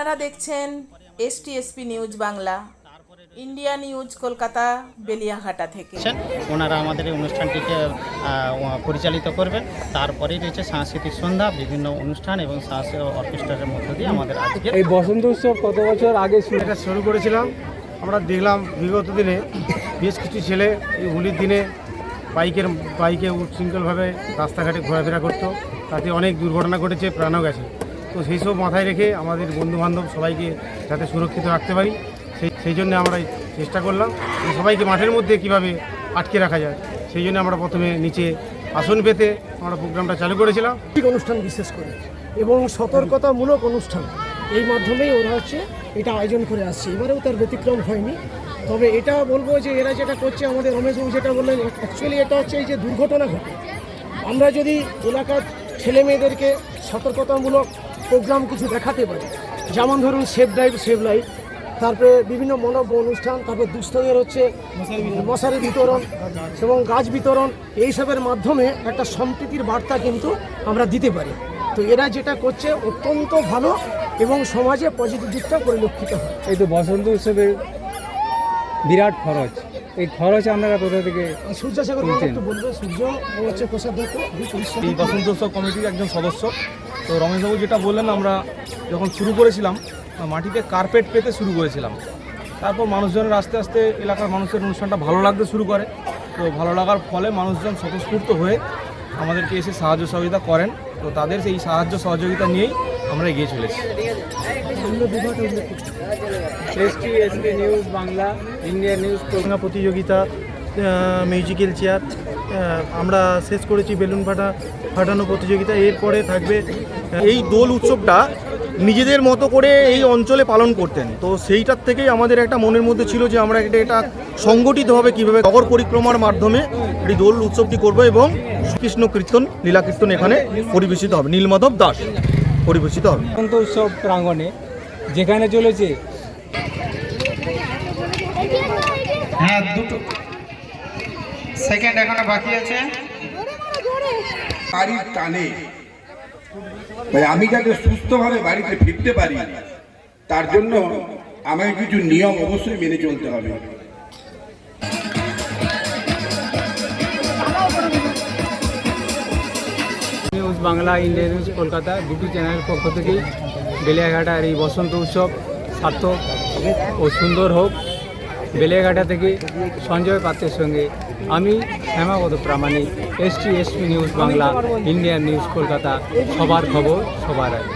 আপনারা দেখছেন STSP news Bangla India news Kolkata Beliaghata থেকে। ওনারা আমাদের এই অনুষ্ঠানটিকে পরিচালিত করবেন। তারপরেই রয়েছে সাংস্কৃতিক সন্ধ্যা বিভিন্ন অনুষ্ঠান এবং সাংস্কৃতিক অর্কেস্ট্রার মধ্য দিয়ে আমাদের আজকে। এই বসন্ত উৎসব কত বছর আগে শুরু? এটা শুরু করেছিলাম। আমরা দেখলাম বিগত দিনে বেশ কিছু ছেলে এই হোলির দিনে বাইকের বাইকে উচ্ছৃঙ্খলভাবে রাস্তাঘাটে ঘোরাফেরা করতো। তাতে অনেক দুর্ঘটনা ঘটেছে প্রাণও গেছে। তো সেই সব মাথায় রেখে আমাদের বন্ধুবান্ধব সবাইকে যাতে সুরক্ষিত রাখতে পারি, সেই সেই জন্য আমরা চেষ্টা করলাম। যে সবাইকে মাঠের মধ্যে কীভাবে আটকে রাখা যায়, সেই জন্য আমরা প্রথমে নিচে আসন পেতে আমরা প্রোগ্রামটা চালু করেছিলাম। অনুষ্ঠান বিশেষ করে এবং সতর্কতামূলক অনুষ্ঠান। এই মাধ্যমেই ওরা হচ্ছে এটা আয়োজন করে আসছে। এবারেও তার ব্যতিক্রম হয়নি। তবে এটা বলব যে এরা যেটা করছে, আমাদের রমেশবাবু যেটা বললেন অ্যাকচুয়ালি এটা হচ্ছে এই যে দুর্ঘটনা ঘটে। আমরা যদি এলাকার ছেলে মেয়েদেরকে সতর্কতামূলক প্রোগ্রাম কিছু দেখাতে পারি। যেমন ধরুন সেফ ড্রাইভ সেভ লাইফ তারপরে বিভিন্ন মনজ্ঞ অনুষ্ঠান তারপরে দুস্থদের হচ্ছে মশারি বিতরণ এবং গাছ বিতরণ এইসবের মাধ্যমে একটা সম্প্রীতির বার্তা কিন্তু আমরা দিতে পারি। তো এরা যেটা করছে অত্যন্ত ভালো এবং সমাজে পজিটিভ দিকটা পরিলক্ষিত হয়। এই তো বসন্ত উৎসবের বিরাট খরচ। এই খরচ আপনারা কোথা থেকে। একটু বলবে। সূর্য হচ্ছে কোষাধ্যক্ষ। এই বসন্ত উৎসব কমিটির একজন সদস্য। তো রমেশবাবু যেটা বললেন, আমরা যখন শুরু করেছিলাম মাটিতে কার্পেট পেতে শুরু করেছিলাম। তারপর মানুষজনের আস্তে আস্তে এলাকার মানুষের অনুষ্ঠানটা ভালো লাগতে শুরু করে। তো ভালো লাগার ফলে মানুষজন স্বতঃস্ফূর্ত হয়ে আমাদেরকে এসে সাহায্য সহযোগিতা করেন। তো তাদের সেই সাহায্য সহযোগিতা নিয়েই আমরা এগিয়ে চলেছি। ST SP news Bangla, India news প্রতিযোগিতা মিউজিক্যাল চেয়ার আমরা শেষ করেছি বেলুন ফাটা ফাটানো প্রতিযোগিতা। এরপরে থাকবে এই দোল উৎসবটা নিজেদের মতো করে এই অঞ্চলে পালন করতেন। তো সেইটার থেকেই আমাদের একটা মনের মধ্যে ছিল যে আমরা এটা এটা সংগঠিতভাবে কীভাবে নগর পরিক্রমার মাধ্যমে এই দোল উৎসবটি করব এবং কৃষ্ণ কীর্তন লীলা কীর্তন এখানে পরিবেশিত হবে। নীলমাধব দাস পরিবেশিত হবে। বসন্ত উৎসব প্রাঙ্গণে যেখানে চলেছে হ্যাঁ দুটো সেকেন্ড এখনও বাকি আছে। বাড়ির টানে। ভাই আমি যাতে সুস্থভাবে বাড়িতে ফিরতে পারি তার জন্য আমাকে কিছু নিয়ম অবশ্যই মেনে চলতে হবে। News Bangla India news Kolkata দুটি চ্যানেলের পক্ষ থেকেই বেলিয়াঘাটার এই বসন্ত উৎসব সার্থক ও সুন্দর হোক। বেলিয়াঘাটা থেকে সঞ্জয় পাত্রের সঙ্গে আমি Shyamagata Pramanik, ST SP news Bangla, Indian news Kolkata, সবার খবর সবার আগে।